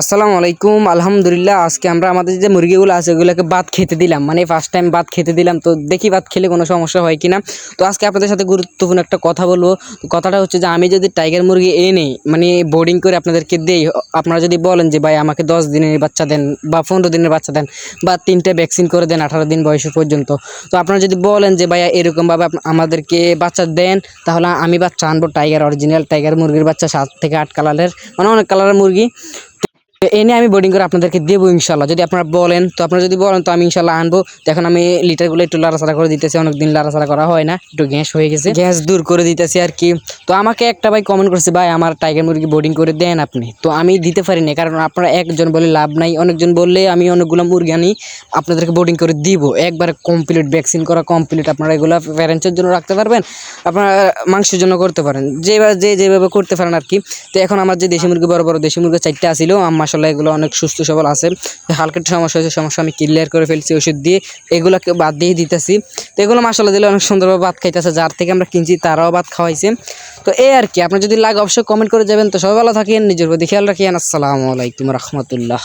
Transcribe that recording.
আসসালামু আলাইকুম, আলহামদুলিল্লাহ। আজকে আমরা আমাদের যে মুরগিগুলো আছে, ওগুলোকে ভাত খেতে দিলাম। মানে ফার্স্ট টাইম ভাত খেতে দিলাম। তো দেখি ভাত খেলে কোনো সমস্যা হয় কিনা। তো আজকে আপনাদের সাথে গুরুত্বপূর্ণ একটা কথা বলব। কথাটা হচ্ছে যে, আমি যদি টাইগার মুরগি এনে মানে বোর্ডিং করে আপনাদেরকে দেই, আপনারা যদি বলেন যে, ভাই, আমাকে দশ দিনের বাচ্চা দেন বা পনেরো দিনের বাচ্চা দেন বা তিনটে ভ্যাকসিন করে দেন আঠারো দিন বয়স পর্যন্ত। তো আপনারা যদি বলেন যে, ভাইয়া, এরকমভাবে আমাদেরকে বাচ্চা দেন, তাহলে আমি বাচ্চা আনব টাইগার অরিজিনাল টাইগার মুরগির বাচ্চা সাত থেকে আট কালারের মানে অনেক কালারের মুরগি। তো এনে আমি বোর্ডিং করে আপনাদেরকে দেবো ইনশাল্লাহ যদি আপনারা বলেন তো আপনারা যদি বলেন তো আমি ইনশাল্লাহ আনব। এখন আমি লিটারগুলো একটু লাড়াচাড়া করে দিতেছি অনেকদিন লাড়াচাড়া করা হয় না একটু গ্যাস হয়ে গেছে। গ্যাস দূর করে দিতেছি আর কি। তো আমাকে একটা ভাই কমেন্ট করেছে ভাই আমার টাইগার মুরগি বোর্ডিং করে দেন আপনি। তো আমি দিতে পারি না কারণ আপনারা একজন বলে লাভ নাই। অনেকজন বললে আমি অনেকগুলো মুরগি আনি আপনাদেরকে বোর্ডিং করে দিব। একবার কমপ্লিট ভ্যাকসিন করা কমপ্লিট আপনারা এগুলো প্যারেন্টসের জন্য রাখতে পারবেন আপনারা মাংসের জন্য করতে পারেন। যেভাবে যে যেভাবে করতে পারেন আর কি। তো এখন আমার যে দেশি মুরগি বড় বড় দেশি মুরগি চারটে আসিল মাসাল্লাহ এগুলো অনেক সুস্থ সবল আছে। হালকা একটু সমস্যা হয়েছে, সমস্যা আমি ক্লিয়ার করে ফেলছি, ওষুধ দিয়ে এগুলোকে বাদ দিয়ে দিতেছি। তো এগুলো মাসাল্লাহ দিলে অনেক সুন্দরভাবে ভাত খাইতেছে, যার থেকে আমরা কিনছি তারাও ভাত খাওয়াইছে। তো এই আর কি, আপনার যদি লাগে অবশ্যই কমেন্ট করে যাবেন। তো সবাই ভালো থাকেন, নিজের প্রতি খেয়াল রাখেন। আসসালামু আলাইকুম রহমতুল্লাহ।